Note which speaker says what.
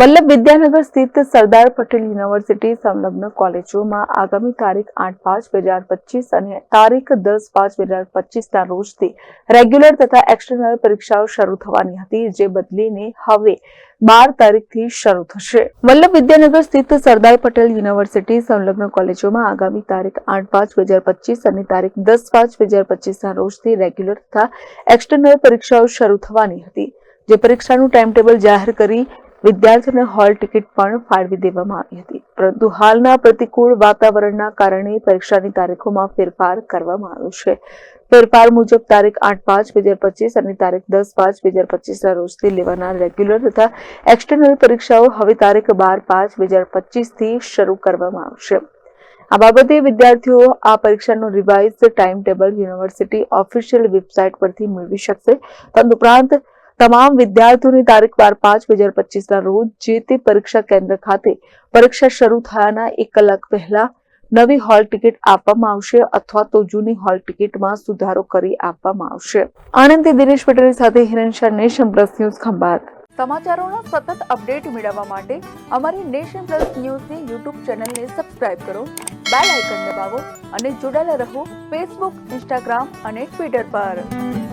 Speaker 1: વલ્લભ વિદ્યાનગર સ્થિત સરદાર પટેલ યુનિવર્સિટી સંલગ્ન કોલેજોમાં આગામી તારીખ આઠ પાંચ બે હજાર પચીસ અને તારીખ દસ પાંચ બે હજાર પચીસના રોજથી રેગ્યુલર તથા એક્સટર્નલ પરીક્ષાઓ શરૂ થવાની હતી, જે બદલીને હવે બાર તારીખથી શરૂ થશે. વલ્લભ વિદ્યાનગર સ્થિત સરદાર પટેલ યુનિવર્સિટી સંલગ્ન કોલેજોમાં આગામી તારીખ આઠ પાંચ બે હજાર પચીસ અને તારીખ દસ પાંચ બે હજાર પચીસના રોજથી રેગ્યુલર તથા એક્સટર્નલ પરીક્ષાઓ શરૂ થવાની હતી. જે પરીક્ષાનું ટાઈમ ટેબલ જાહેર કરી વિદ્યાર્થીઓને હોલ ટિકિટ પણ ફાળવી દેવામાં આવી હતી. પરંતુ હાલના પ્રતિકૂળ વાતાવરણના કારણે પરીક્ષાની તારીખોમાં ફેરફાર કરવામાં આવ્યો છે. ફેરફાર મુજબ તારીખ આઠ પાંચ બે હજાર પચીસ અને તારીખ દસ પાંચ બે હજાર પચીસના રોજથી લેવાનાર રેગ્યુલર તથા એક્સટર્નલ પરીક્ષાઓ હવે તારીખ બાર પાંચ બે હજાર પચીસથી શરૂ કરવામાં આવશે. આ બાબતે વિદ્યાર્થીઓ આ પરીક્ષાનું revise time table university official website પરથી મેળવી શકશે. તદુપરાંત તમામ વિદ્યાર્થીઓની તારીખ બાર પાંચ બે હજાર પચીસના રોજ જે તે પરીક્ષા કેન્દ્ર ખાતે પરીક્ષા શરૂ થયાના એક કલાક પહેલા નવી હોલ ટિકિટ આપવામાં આવશે અથવા તો જૂની હોલ ટિકિટમાં સુધારો કરી આપવામાં આવશે. આનંદથી દિનેશ પટેલ સાથે Hiren Nation Plus News Khambhat. સમાચારોનો સતત અપડેટ મેળવવા માટે અમારી નેશન પ્લસ ન્યૂઝની યુટ્યુબ ચેનલને સબસ્ક્રાઇબ કરો, બેલ આઇકન દબાવો અને જોડાયેલા રહો ફેસબુક, ઇન્સ્ટાગ્રામ અને ટ્વિટર પર.